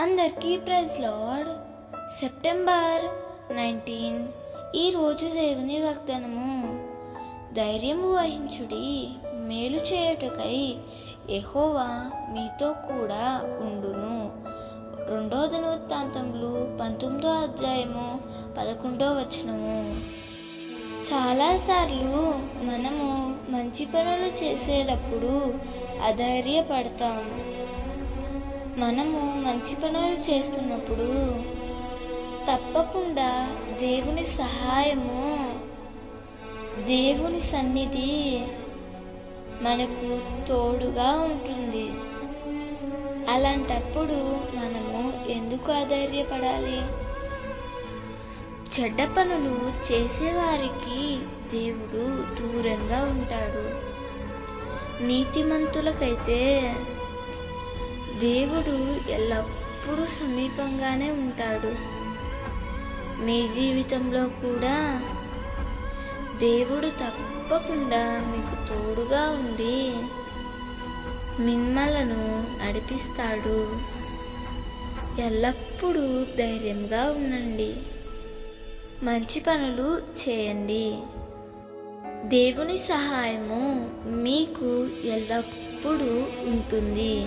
అందరికీ praise lord September nineteen. ఈరోజు దేవుని వాగ్దానము. ధైర్యము వహించుడి మేలు చేయుటకై ఎహోవా మీతో కూడా ఉండును. రెండో దినవృత్తాంతములు పంతొమ్మిదో అధ్యాయము పదకొండో వచనము. చాలాసార్లు మనము మంచి పనులు చేసేటప్పుడు అధైర్యపడతాం మనము మంచి పనులు చేస్తున్నప్పుడు తప్పకుండా దేవుని సహాయము దేవుని సన్నిధి మనకు తోడుగా ఉంటుంది. అలాంటప్పుడు మనము ఎందుకు అధైర్యపడాలి చెడ్డ పనులు చేసేవారికి దేవుడు దూరంగా ఉంటాడు. నీతిమంతులకైతే దేవుడు ఎల్లప్పుడూ సమీపంగానే ఉంటాడు. మీ జీవితంలో కూడా దేవుడు తప్పకుండా మీకు తోడుగా ఉండి మిమ్మలను నడిపిస్తాడు. ఎల్లప్పుడూ ధైర్యంగా ఉండండి. మంచి పనులు చేయండి. దేవుని సహాయము మీకు ఎల్లప్పుడూ ఉంటుంది.